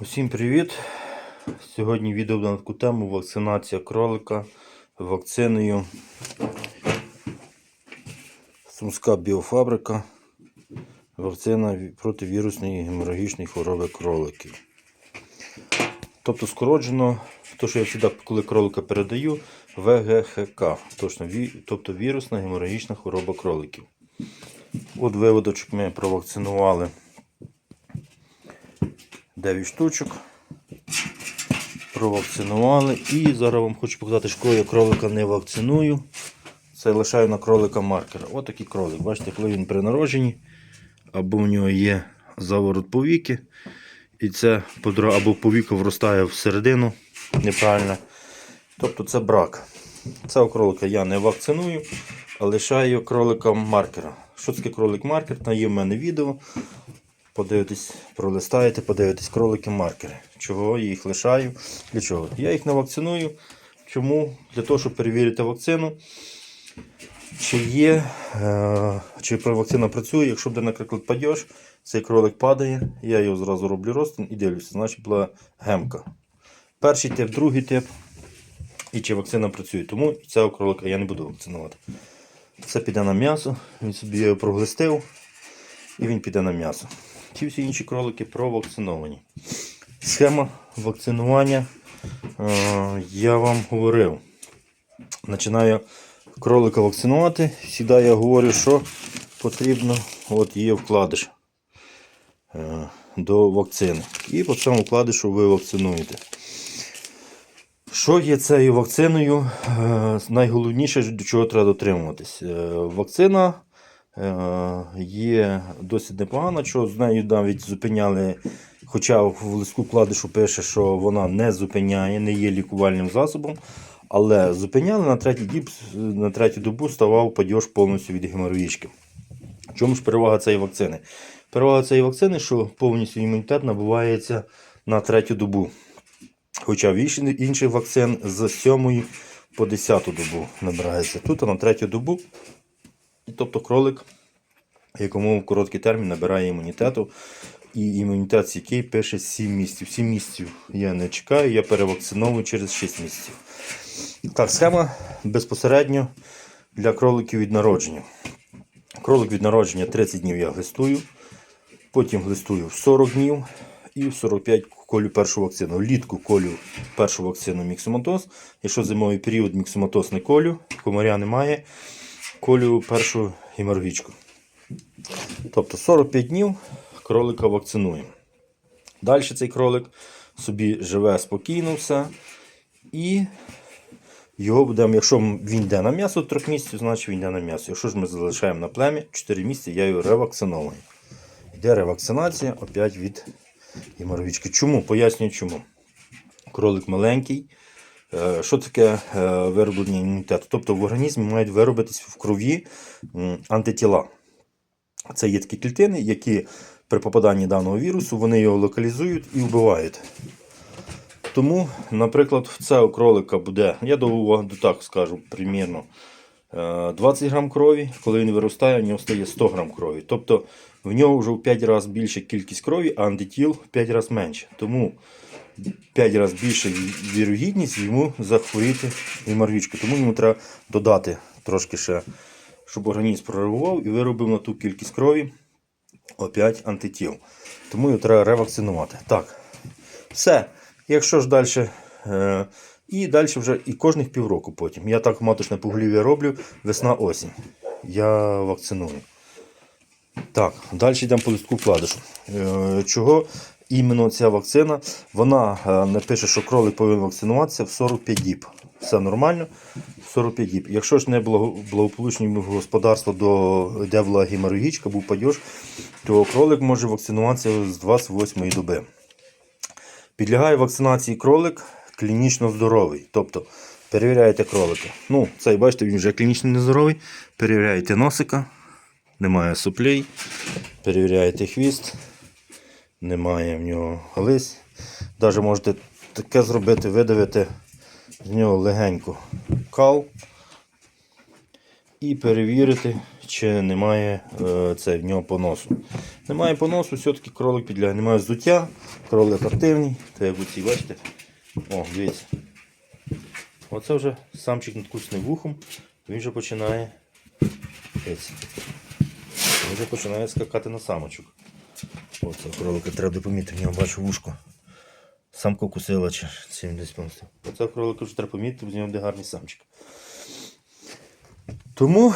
Усім привіт! Сьогодні відео на таку тему вакцинація кролика вакциною Сумська біофабрика. Вакцина проти вірусної геморагічної хвороби кроликів. Тобто скороджено, то, що я завжди, коли кролика передаю, ВГХК, точно, тобто вірусна геморагічна хвороба кроликів. От виводочок ми провакцинували 9 штучок. Провакцинували. І зараз вам хочу показати, що я кролика не вакциную. Це лишаю на кролика маркер. Ось такий кролик. Бачите, коли він при народженні, або в нього є заворот повіки, і це або повіка вростає всередину неправильно. Тобто це брак. Цього кролика я не вакциную, а лишаю кролика маркера. Що таке кролик маркер? Там є в мене відео. Подивитесь, пролистаєте, подивитесь кролики маркери. Чого я їх лишаю? Для чого? Я їх не вакциную. Чому? Для того, щоб перевірити вакцину. Чи є, е, чи вакцина працює, якщо буде, наприклад, падеж, цей кролик падає, я його зразу роблю розтин і дивлюся, значить була гемка. Перший тип, другий тип. І чи вакцина працює. Тому цього кролика я не буду вакцинувати. Це піде на м'ясо, він собі його проглистив і він піде на м'ясо. Ті всі інші кролики провакциновані. Схема вакцинування е, я вам говорив. Починаю кролика вакцинувати. Завжди я говорю, що потрібно. От є вкладиш е, до вакцини. І по цьому вкладишу ви вакцинуєте. Що є цією вакциною? Е, Найголовніше, до чого треба дотримуватись. Е, Вакцина є досить непогана, що з нею навіть зупиняли, хоча в листку вкладишу пише, що вона не зупиняє, не є лікувальним засобом. Але зупиняли на третій діб, на третю добу ставав падеж повністю від геморроїчки. В чому ж перевага цієї вакцини? Перевага цієї вакцини, що повністю імунітет набувається на третю добу. Хоча в інших вакцин з 7 по 10 добу набирається. Тут на третю добу. Тобто кролик, якому в короткий термін набирає імунітету. І імунітет, який пише 7 місяців. 7 місяців я не чекаю, я перевакциновую через 6 місяців. Так, схема безпосередньо для кроликів від народження. Кролик від народження 30 днів я глистую, потім глистую в 40 днів і в 45 колю першу вакцину. Влітку колю першу вакцину міксоматоз. Якщо зимовий період міксоматоз не колю, комаря немає, колю першу геморгічку. Тобто 45 днів кролика вакцинуємо. Далі цей кролик собі живе спокійно все. І його будемо, якщо він йде на м'ясо 3 місяців, значить він йде на м'ясо. Якщо ж ми залишаємо на плем'я 4 місяці, я його ревакциновую. Йде ревакцинація опять від геморрhoїчки. Чому? Пояснюю чому. Кролик маленький. Е, Що таке е, вироблення імунітету? Тобто в організмі мають виробитись в крові антитіла. Це є такі клітини, які при попаданні даного вірусу вони його локалізують і вбивають. Тому, наприклад, в цього кролика буде, я до так скажу, примірно е, 20 грам крові, коли він виростає, в нього стає 100 грам крові. Тобто в нього вже в 5 разів більша кількість крові, а антитіл в 5 разів менше. Тому 5 разів більша вірогідність йому захворіти геморрhoїчкою. Тому йому треба додати трошки ще, щоб організм прореагував і виробив на ту кількість крові опять антитіл. Тому його треба ревакцинувати. Так, все. Якщо ж далі. Е, і далі вже і кожних півроку потім. Я так маточне поголів'я роблю весна-осінь. Я вакциную. Так, далі йдемо по листку вкладишу. Е, чого іменно ця вакцина? Вона е, не пише, що кролик повинен вакцинуватися в 45 діб. Все нормально. 45 діб. Якщо ж не благо- благополучні господарства до де була геморрагічка, був падеж, то кролик може вакцинуватися з 28 доби. Підлягає вакцинації кролик клінічно здоровий. Тобто перевіряєте кролика. Ну, цей, бачите, він вже клінічно нездоровий. Перевіряєте носика, немає суплей. Перевіряєте хвіст, немає в нього лись. Навіть можете таке зробити, видавити з нього легенько кал і перевірити, чи немає е, це в нього поносу. Немає поносу, все-таки кролик підлягає. Немає взуття, Кролик активний, то як оці, бачите? О, дивіться. Оце вже самчик надкусним вухом, він вже починає. Він вже починає скакати на самочок. Оце кролика треба допомітити, в нього бачу вушко. Самка кусила чи чим десь помстив. Оце кролика вже треба помітити, бо з нього буде гарний самчик. Тому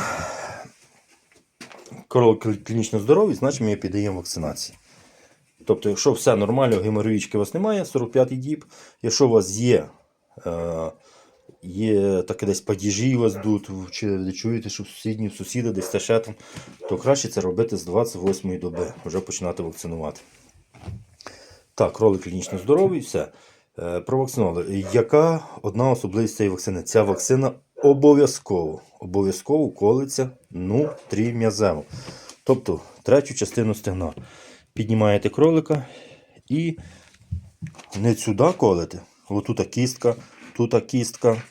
кролик клінічно здоровий, значить ми піддаємо вакцинації. Тобто, якщо все нормально, геморроїчки у вас немає, 45 діб. Якщо у вас є, е, є таке десь падіжі у вас тут, чи чуєте, що сусідні в сусіда десь ще там, то краще це робити з 28 доби, вже починати вакцинувати. Так, кролик клінічно здоровий, все. Е, Провакцинували. Яка одна особливість цієї вакцини? Ця вакцина обов'язково обов'язково колиться нутрім'язево. Тобто третю частину стегна. Піднімаєте кролика і не сюди колите. Отут кістка, тут кістка,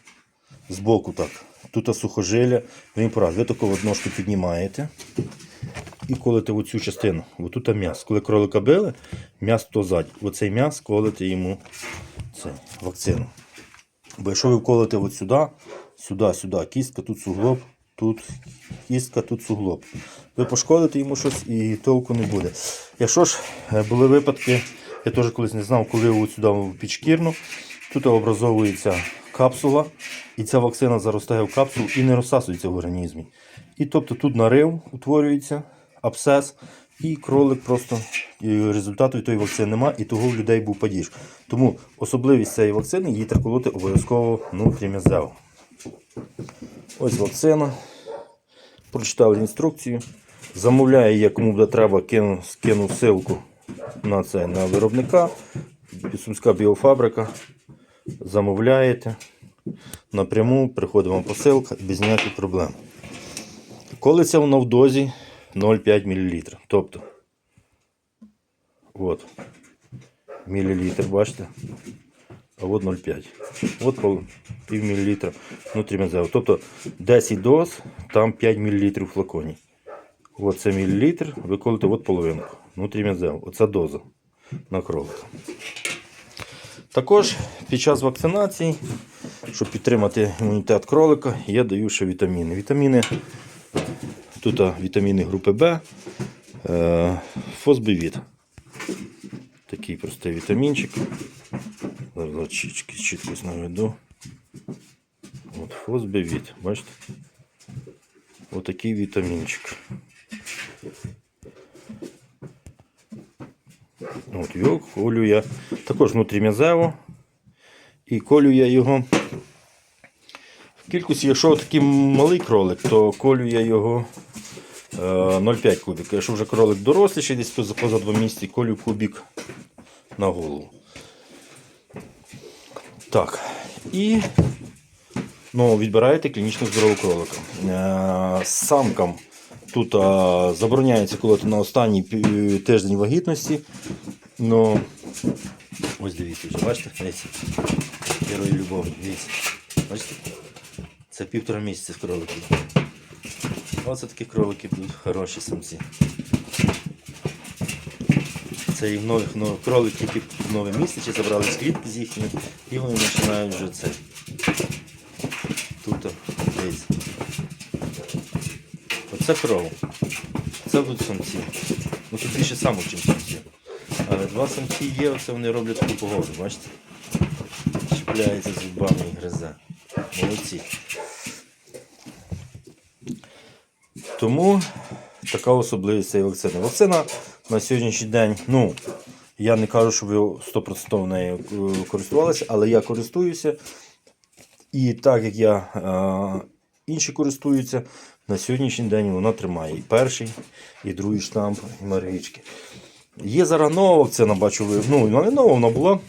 збоку так. Тут сухожилля. Він пораз. Ви таку ножку піднімаєте і колите оцю частину. Отут м'яс. Коли кролика били, м'яс то ззаді. Оцей м'яс колите йому це, вакцину. Бо якщо ви вколите от сюди, сюди, сюди, кістка, тут суглоб, тут кістка, тут суглоб. Ви пошкодите йому щось і толку не буде. Якщо ж е, були випадки, я теж колись не знав, коли от сюди підшкірну, тут образовується капсула, і ця вакцина заростає в капсулу і не розсасується в організмі. І тобто тут нарив утворюється, абсцес, і кролик просто результату тої вакцини нема, і того в людей був падіж. Тому особливість цієї вакцини її треба колоти обов'язково внутрім'язево. Ось вакцина. Прочитали інструкцію. Замовляє, я кому буде треба, кину, скину ссылку на це на виробника. Сумська біофабрика. Замовляєте. Напряму приходить вам посилка без ніяких проблем. Колиться воно в дозі 0,5 мл. Тобто, от, мілілітр, бачите? А от 0,5. От пів мілілітра внутрім'язево. Тобто 10 доз, там 5 мл в флаконі. Це мілілітр, ви колите от половинку. Внутрім'язево. Оце доза на кролика. Також під час вакцинації, щоб підтримати імунітет кролика, я даю ще вітаміни. Вітаміни Тут вітаміни групи Б, е. Такий простий вітамінчик. Зараз чітко, чітко наведу. От, фосбивіт, бачите? Отакий вітамінчик. От його колю я також внутрім'язево. І колю я його в кількості, якщо такий малий кролик, то колю я його е, 0,5 кубіка. Якщо вже кролик дорослий, ще десь поза, поза 2 місяці, колю кубік на голову. Так. І ну, відбираєте клінічно здорового кролика. Е, самкам тут е, забороняється колоти на останній тиждень вагітності. Ну, ось дивіться, бачите? Дивіться. Герої любові, дивіться. Бачите? Це півтора місяця з кроликів. Оце такі кролики будуть хороші самці. Це і нових, нових кролик тільки в нове місце забрали з клітки з їхніми і вони починають вже це. Тут, дивіться. Оце кров. Це будуть самці. Ну тут більше самок, ніж самців. Але два самці є, оце вони роблять таку погоду, бачите? Чіпляється зубами і гризе. Молодці. Тому така особливість цієї вакцини. Вакцина на сьогоднішній день, ну, я не кажу, що ви 100% нею е, користувалися, але я користуюся. І так як я е, інші користуються, на сьогоднішній день вона тримає і перший, і другий штамп, і марічки. Є зараз нова вакцина, бачу, ну, не нова, вона була.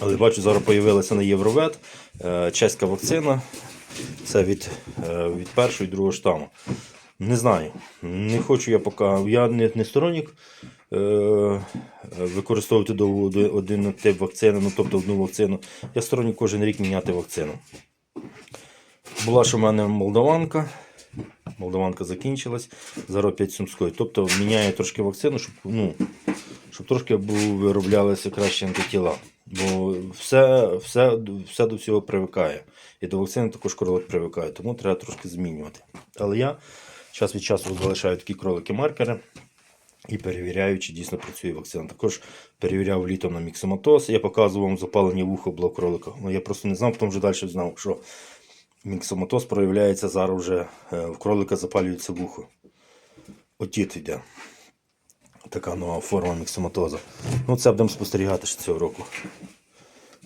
Але бачу, зараз з'явилася на Євровет е, чеська вакцина. Це від, е, від першого і другого штаму. Не знаю. Не хочу я поки. Я не, не сторонник е, використовувати до, до один тип вакцини, ну тобто одну вакцину. Я сторонник кожен рік міняти вакцину. Була ж у мене молдаванка. Молдаванка закінчилась. Зараз 5 сумської. Тобто міняю трошки вакцину, щоб, ну, щоб трошки вироблялися краще антитіла. Бо все, все, все до всього привикає. І до вакцини також кролик привикає, тому треба трошки змінювати. Але я час від часу залишаю такі кролики-маркери і перевіряю, чи дійсно працює вакцина. Також перевіряв літом на міксоматоз. Я показував вам запалення вуха було кролика. Ну, я просто не знав, потім вже далі знав, що міксоматоз проявляється зараз вже е, в кролика запалюється вухо. Отіт йде. Така нова форма міксоматоза. Ну, це будемо спостерігати ще цього року.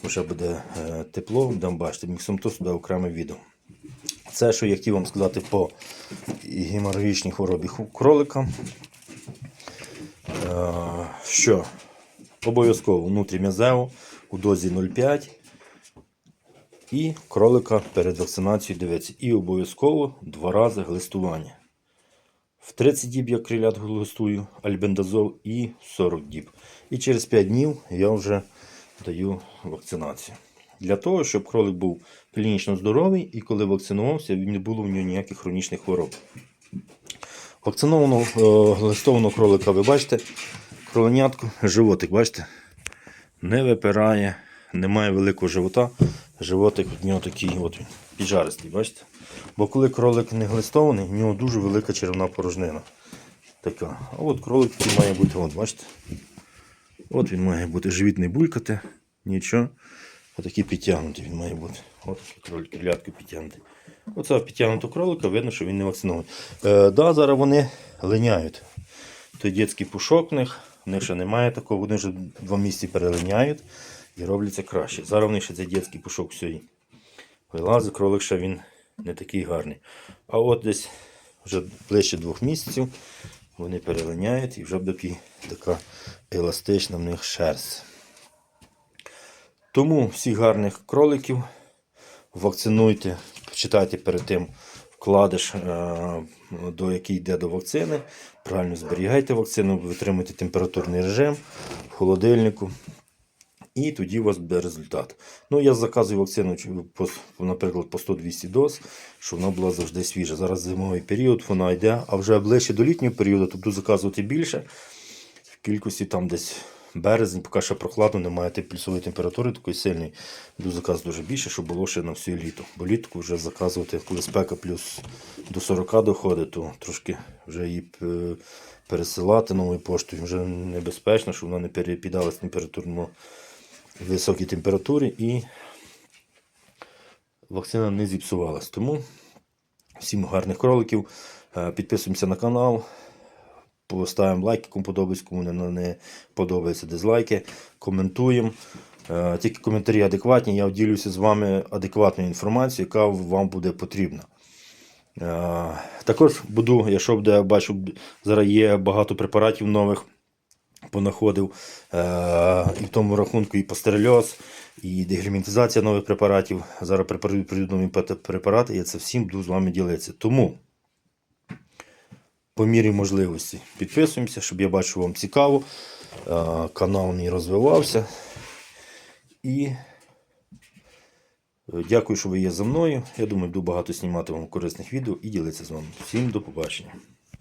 Вже буде е, тепло, будемо бачити. Міксоматоз буде окреме відео. Це, що я хотів вам сказати по геморрагічній хворобі кролика. Е, що? Обов'язково внутрім'язево у дозі 0,5 і кролика перед вакцинацією дивиться. І обов'язково два рази глистування. В 30 діб я крилят глистую альбендазол і 40 діб. І через 5 днів я вже даю вакцинацію. Для того, щоб кролик був клінічно здоровий і коли вакцинувався, не було в нього ніяких хронічних хвороб. Вакцинованого е, глистованого кролика, ви бачите, кроленятку, животик, бачите, не випирає, немає великого живота. Животик в нього такий от він, піджаристий, бачите? Бо коли кролик не глистований, в нього дуже велика червна порожнина. Така. А от кролик такий має бути, от, бачите? От він має бути живіт не булькати, нічого. Отакий підтягнутий він має бути. От такий кролик, крилятку підтягнутий. Оце підтягнутого кролика, видно, що він не вакцинований. Е, да, зараз вони линяють. Той дитячий пушок в них, в них ще немає такого, вони вже два місяці перелиняють і робляться краще. Зараз в них ще цей дитячий пушок все вилазить, кролик ще він не такий гарний. А от десь вже ближче двох місяців вони перелиняють і вже такий- така еластична в них шерсть. Тому всіх гарних кроликів вакцинуйте, читайте перед тим вкладиш, е, до який йде до вакцини. Правильно зберігайте вакцину, витримуйте температурний режим в холодильнику. І тоді у вас буде результат. Ну, я заказую вакцину, наприклад, по 100-200 доз, щоб вона була завжди свіжа. Зараз зимовий період, вона йде, а вже ближче до літнього періоду, то буду заказувати більше. В кількості там десь березень, поки ще прохладно, немає плюсової температури такої сильної. Буду заказувати дуже більше, щоб було ще на всю літо. Бо літку вже заказувати, коли спека плюс до 40 доходить, то трошки вже її е, пересилати новою поштою вже небезпечно, щоб вона не перепідалась температурно високій температурі і вакцина не зіпсувалась. Тому всім гарних кроликів. Е, Підписуємося на канал. Поставимо лайки, кому подобається, кому не, подобається дизлайки. Коментуємо. Е, Тільки коментарі адекватні. Я ділюся з вами адекватною інформацією, яка вам буде потрібна. Е, Також буду, якщо буде, бачу, зараз є багато препаратів нових понаходив. Е, і в тому рахунку і пастерельоз, і дегельмінтизація нових препаратів. Зараз прийдуть нові препарати, я це всім буду з вами ділитися. Тому, по мірі можливості, підписуємося, щоб я бачив вам цікаво. Е, канал мій розвивався. І е, дякую, що ви є за мною. Я думаю, буду багато знімати вам корисних відео і ділитися з вами. Всім до побачення.